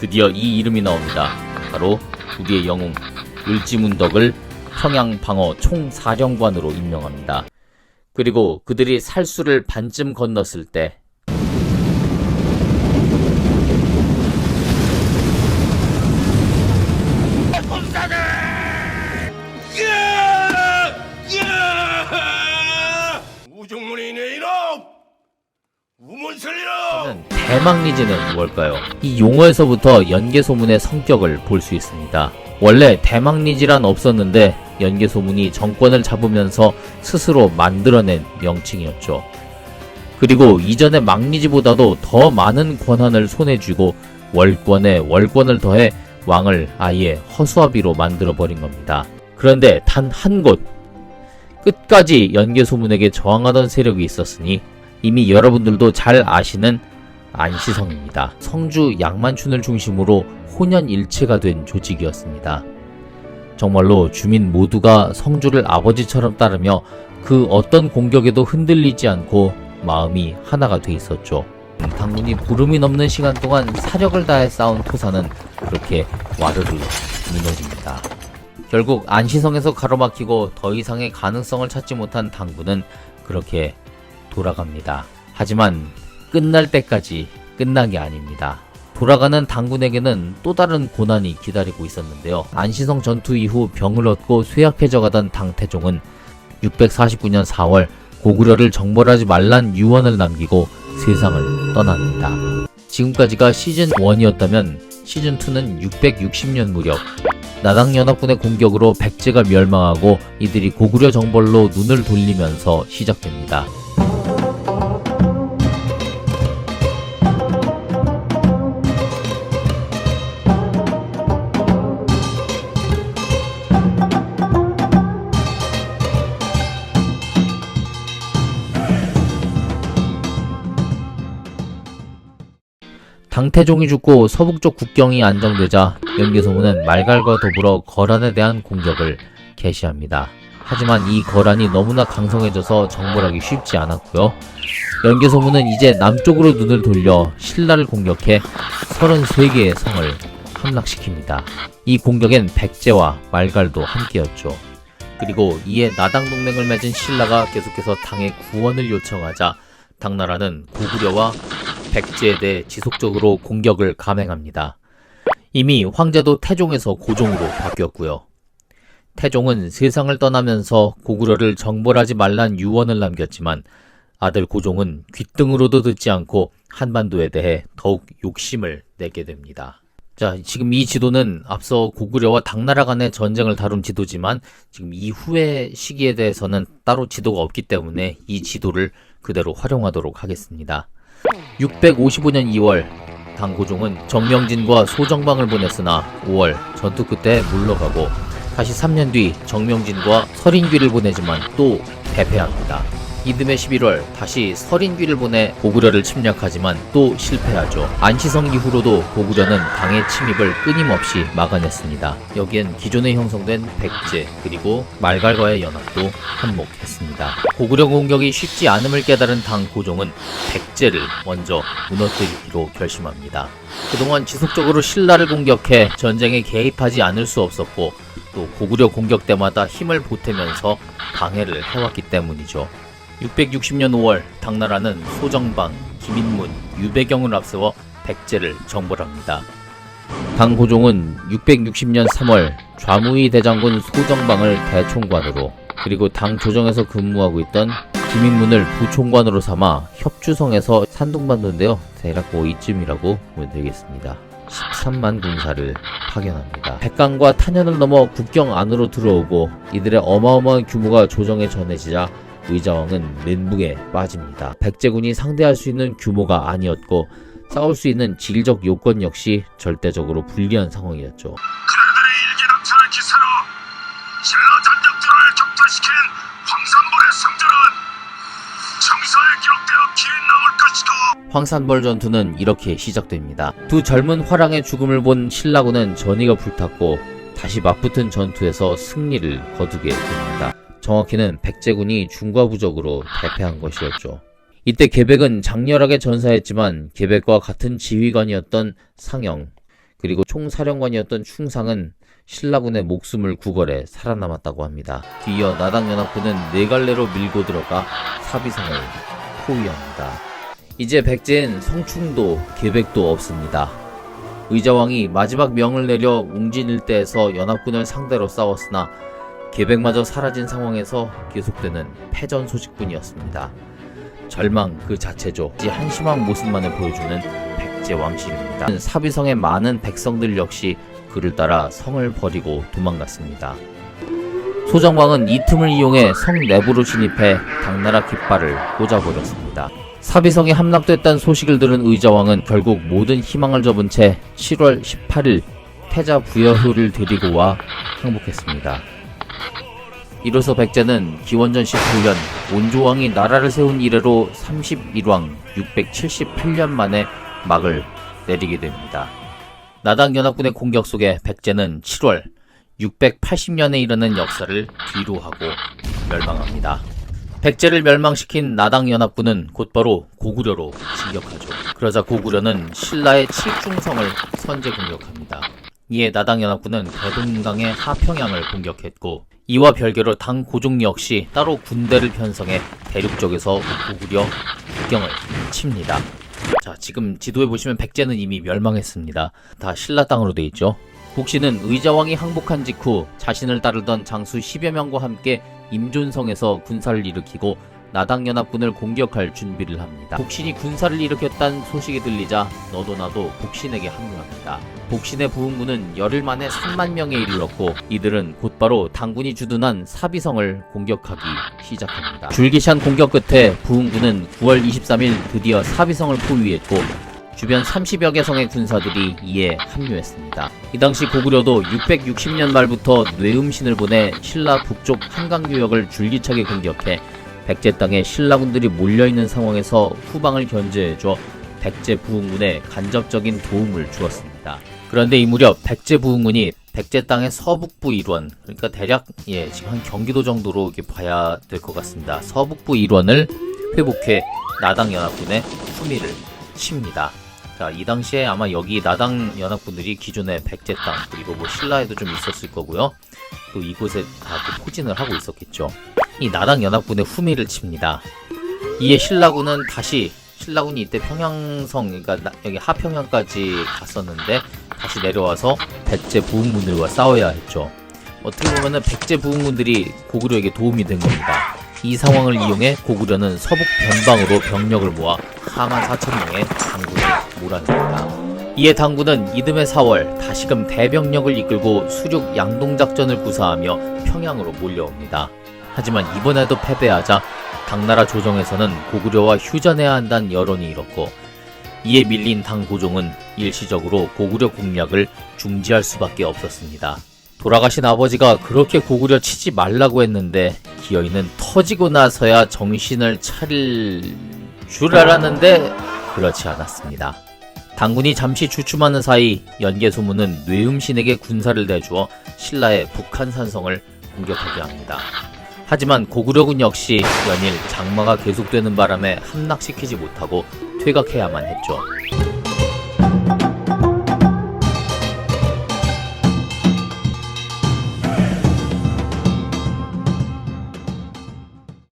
드디어 이 이름이 나옵니다. 바로 우리의 영웅 을지문덕을 평양방어 총사령관으로 임명합니다. 그리고 그들이 살수를 반쯤 건넜을 때 우문슬이놈! 대망리지는 뭘까요? 이 용어에서부터 연개소문의 성격을 볼 수 있습니다. 원래 대망리지란 없었는데 연개소문이 정권을 잡으면서 스스로 만들어낸 명칭이었죠. 그리고 이전의 망리지보다도 더 많은 권한을 손에 쥐고 월권에 월권을 더해 왕을 아예 허수아비로 만들어버린 겁니다. 그런데 단 한 곳, 끝까지 연개소문에게 저항하던 세력이 있었으니 이미 여러분들도 잘 아시는 안시성입니다. 성주 양만춘을 중심으로 혼연일체가 된 조직이었습니다. 정말로 주민 모두가 성주를 아버지처럼 따르며 그 어떤 공격에도 흔들리지 않고 마음이 하나가 돼 있었죠. 당군이 부름이 넘는 시간 동안 사력을 다해 싸운 토사는 그렇게 와르르 무너집니다. 결국 안시성에서 가로막히고 더 이상의 가능성을 찾지 못한 당군은 그렇게 돌아갑니다. 하지만 끝날 때까지 끝난 게 아닙니다. 돌아가는 당군에게는 또 다른 고난이 기다리고 있었는데요. 안시성 전투 이후 병을 얻고 쇠약해져 가던 당태종은 649년 4월 고구려를 정벌하지 말란 유언을 남기고 세상을 떠납니다. 지금까지가 시즌 1이었다면 시즌 2는 660년 무렵 나당연합군의 공격으로 백제가 멸망하고 이들이 고구려 정벌로 눈을 돌리면서 시작됩니다. 당태종이 죽고 서북쪽 국경이 안정되자 연개소문은 말갈과 더불어 거란에 대한 공격을 개시합니다. 하지만 이 거란이 너무나 강성해져서 정벌하기 쉽지 않았고요. 연개소문은 이제 남쪽으로 눈을 돌려 신라를 공격해 33개의 성을 함락시킵니다. 이 공격엔 백제와 말갈도 함께였죠. 그리고 이에 나당 동맹을 맺은 신라가 계속해서 당의 구원을 요청하자 당나라는 고구려와 백제에 대해 지속적으로 공격을 감행합니다. 이미 황제도 태종에서 고종으로 바뀌었고요. 태종은 세상을 떠나면서 고구려를 정벌하지 말란 유언을 남겼지만 아들 고종은 귓등으로도 듣지 않고 한반도에 대해 더욱 욕심을 내게 됩니다. 자, 지금 이 지도는 앞서 고구려와 당나라 간의 전쟁을 다룬 지도지만 지금 이후의 시기에 대해서는 따로 지도가 없기 때문에 이 지도를 그대로 활용하도록 하겠습니다. 655년 2월 당고종은 정명진과 소정방을 보냈으나 5월 전투 끝에 물러가고 다시 3년 뒤 정명진과 서린귀를 보내지만 또 패배합니다. 이듬해 11월 다시 서린귀를 보내 고구려를 침략하지만 또 실패하죠. 안시성 이후로도 고구려는 당의 침입을 끊임없이 막아냈습니다. 여기엔 기존에 형성된 백제 그리고 말갈과의 연합도 한몫했습니다. 고구려 공격이 쉽지 않음을 깨달은 당 고종은 백제를 먼저 무너뜨리기로 결심합니다. 그동안 지속적으로 신라를 공격해 전쟁에 개입하지 않을 수 없었고 또 고구려 공격 때마다 힘을 보태면서 방해를 해왔기 때문이죠. 660년 5월 당나라는 소정방, 김인문, 유배경을 앞세워 백제를 정벌합니다. 당고종은 660년 3월 좌무이 대장군 소정방을 대총관으로 그리고 당 조정에서 근무하고 있던 김인문을 부총관으로 삼아 협주성에서 산둥반도인데요. 대략 뭐 이쯤이라고 보면 되겠습니다. 13만 군사를 파견합니다. 백강과 탄현을 넘어 국경 안으로 들어오고 이들의 어마어마한 규모가 조정에 전해지자 의자왕은 멘붕에 빠집니다. 백제군이 상대할 수 있는 규모가 아니었고 싸울 수 있는 지리적 요건 역시 절대적으로 불리한 상황이었죠. 그들의 일기당천의 기세로 신라 전적들을 격퇴시킨 황산벌의 성전은 정서에 기록되어 긴 남을 것이고 황산벌 전투는 이렇게 시작됩니다. 두 젊은 화랑의 죽음을 본 신라군은 전의가 불탔고 다시 맞붙은 전투에서 승리를 거두게 됩니다. 정확히는 백제군이 중과부적으로 대패한 것이었죠. 이때 계백은 장렬하게 전사했지만 계백과 같은 지휘관이었던 상영 그리고 총사령관이었던 충상은 신라군의 목숨을 구걸해 살아남았다고 합니다. 뒤이어 나당연합군은 네 갈래로 밀고 들어가 사비성을 포위합니다. 이제 백제엔 성충도 계획도 없습니다. 의자왕이 마지막 명을 내려 웅진 일대에서 연합군을 상대로 싸웠으나 계획마저 사라진 상황에서 계속되는 패전 소식뿐이었습니다. 절망 그 자체죠. 이 한심한 모습만을 보여주는 백제 왕실입니다. 사비성의 많은 백성들 역시 그를 따라 성을 버리고 도망갔습니다. 소정왕은 이 틈을 이용해 성 내부로 진입해 당나라 깃발을 꽂아버렸습니다. 사비성이 함락됐다는 소식을 들은 의자왕은 결국 모든 희망을 접은 채 7월 18일 태자 부여효를 데리고 와 항복했습니다. 이로써 백제는 기원전 18년 온조왕이 나라를 세운 이래로 31왕 678년 만에 막을 내리게 됩니다. 나당 연합군의 공격 속에 백제는 7월 680년에 이르는 역사를 뒤로 하고 멸망합니다. 백제를 멸망시킨 나당 연합군은 곧바로 고구려로 진격하죠. 그러자 고구려는 신라의 칠중성을 선제 공격합니다. 이에 나당 연합군은 대동강의 하평양을 공격했고 이와 별개로 당 고종 역시 따로 군대를 편성해 대륙 쪽에서 고구려 국경을 칩니다. 자, 지금 지도에 보시면 백제는 이미 멸망했습니다. 다 신라 땅으로 돼 있죠. 복시는 의자왕이 항복한 직후 자신을 따르던 장수 10여 명과 함께 임존성에서 군사를 일으키고 나당연합군을 공격할 준비를 합니다. 복신이 군사를 일으켰다는 소식이 들리자 너도 나도 복신에게 합류합니다. 복신의 부흥군은 열흘 만에 3만 명에 이르렀고 이들은 곧바로 당군이 주둔한 사비성을 공격하기 시작합니다. 줄기찬 공격 끝에 부흥군은 9월 23일 드디어 사비성을 포위했고 주변 30여 개 성의 군사들이 이에 합류했습니다. 이 당시 고구려도 660년 말부터 뇌음신을 보내 신라 북쪽 한강 유역을 줄기차게 공격해 백제 땅에 신라군들이 몰려있는 상황에서 후방을 견제해줘 백제 부흥군에 간접적인 도움을 주었습니다. 그런데 이 무렵 백제 부흥군이 백제 땅의 서북부 일원, 그러니까 대략 예 지금 한 경기도 정도로 이렇게 봐야 될 것 같습니다. 서북부 일원을 회복해 나당 연합군의 후미를 칩니다. 자, 이 당시에 아마 여기 나당 연합군들이 기존의 백제 땅 그리고 뭐 신라에도 좀 있었을 거고요. 또 이곳에 다또 포진을 하고 있었겠죠. 이 나당 연합군의 후미를 칩니다. 이에 신라군은 다시 신라군이 이때 평양성 그러니까 나- 여기 하평양까지 갔었는데 다시 내려와서 백제 부흥군들과 싸워야 했죠. 어떻게 보면은 백제 부흥군들이 고구려에게 도움이 된 겁니다. 이 상황을 이용해 고구려는 서북 변방으로 병력을 모아 4만 4천 명의 당군을 몰아냅니다. 이에 당군은 이듬해 4월 다시금 대병력을 이끌고 수륙 양동 작전을 구사하며 평양으로 몰려옵니다. 하지만 이번에도 패배하자 당나라 조정에서는 고구려와 휴전해야 한다는 여론이 일었고 이에 밀린 당 고종은 일시적으로 고구려 공략을 중지할 수밖에 없었습니다. 돌아가신 아버지가 그렇게 고구려 치지 말라고 했는데 기어이는 터지고 나서야 정신을 차릴 줄 알았는데 그렇지 않았습니다. 당군이 잠시 주춤하는 사이 연개소문은 뇌음신에게 군사를 내주어 신라의 북한 산성을 공격하게 합니다. 하지만 고구려군 역시 연일 장마가 계속되는 바람에 함락시키지 못하고 퇴각해야만 했죠.